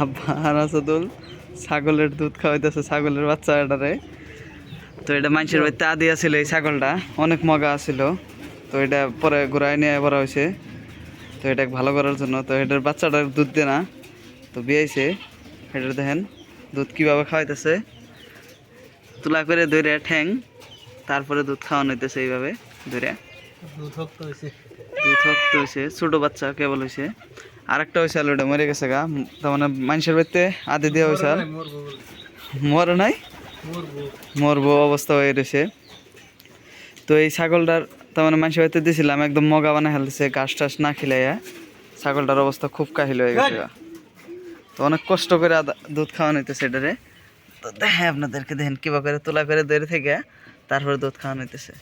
আব্বা আর আসাদুল ছাগলের দুধ খাওয়াইতেছে ছাগলের বাচ্চা এটারে। তো এটা মানুষের বাড়িতে আদি আছিল এই ছাগলটা। অনেক মগা আছিল। তো এটা পরে ঘুরাই নিয়ে বড় হয়েছে। তো এটা ভালো করার জন্য। তো এটার বাচ্চাটার দুধ দে না। তো বিয়েছে এটা দেখেন দুধ কীভাবে খাওয়াইতেছে। তুলা করে ধরে ঠ্যাং। তারপরে দুধ খাওয়ানো হইতেছে এইভাবে ধরে দুধ হয়েছে ছোটো বাচ্চা কেবল হয়েছে আরেকটা হয়েছে আলু ওটা মরে গেছে গা। তার মানে মানুষের বাড়িতে আদি দেওয়া হয়েছে আর মরে নাই? মরবো অবস্থা হয়ে রয়েছে। তো এই ছাগলটার, তার মানে মানুষের বাড়িতে দিয়েছিলাম একদম মগা বানা হেলতেছে ঘাস টাস না খিলাইয়া। ছাগলটার অবস্থা খুব কাহিল হয়ে গেছে গা। তো অনেক কষ্ট করে দুধ খাওয়ানো হইতেছে এটারে। তো দেখেন আপনাদেরকে, দেখেন কিবা করে তোলা করে দৌড়ে থেকে তারপরে দুধ খাওয়ানো হইতেছে।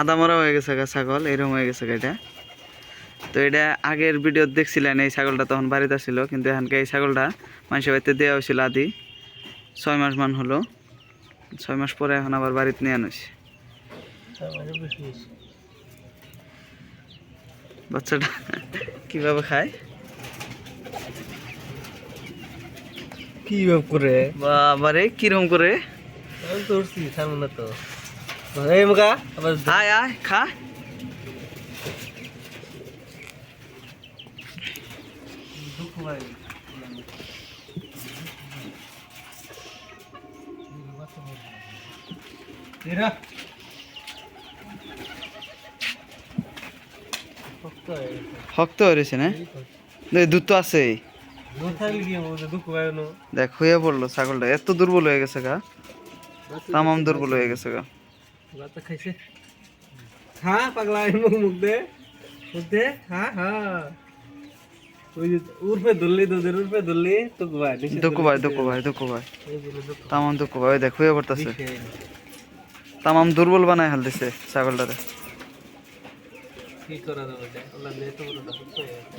আদা মরা হয়ে গেছে গা ছাগল এরকম হয়ে গেছে গা এটা। তো এটা আগের ভিডিও দেখছিলেন এই ছাগলটা তখন বাড়িতে ছিল কিন্তু এখানকে এই ছাগলটা মানুষের বাড়িতে দেওয়া হয়েছিল আদি। ছয় মাস মান হলো। ছয় মাস পরে এখন আবার বাড়িতে নিয়ে হয়েছে। বাচ্চাটা কীভাবে খায়? কি ভাব করে? বাবারে কিরম করে? তো আয় আয় খা দুঃখ ভাই এরা। শক্ত হয়ে হয়েছে না? দুধ তো হবে? দুঃখ হয়ে পড়ল ছাগলটা। এত দুর্বল হয়ে গেছে গা। তামাম দুর্বল হয়ে গেছে গা। খাইছে। হ্যাঁ পাগলা মুখ মুখ দে। মুখ দে। হ্যাঁ হ্যাঁ উর্ফে ধরলি দুধের উর্ফে ধরলি তো ভাই দুঃখ ভাই দুঃখ ভাই দুঃখ ভাই। তামাম দুঃখ ভাই দেখ পড়তেছে। তামাম দুর্বল বানায় ফেলতেছে ছাগলটারে। কি করা যাবে? আল্লাহ দিয়ে তো বড়টা সুস্থ গেছে।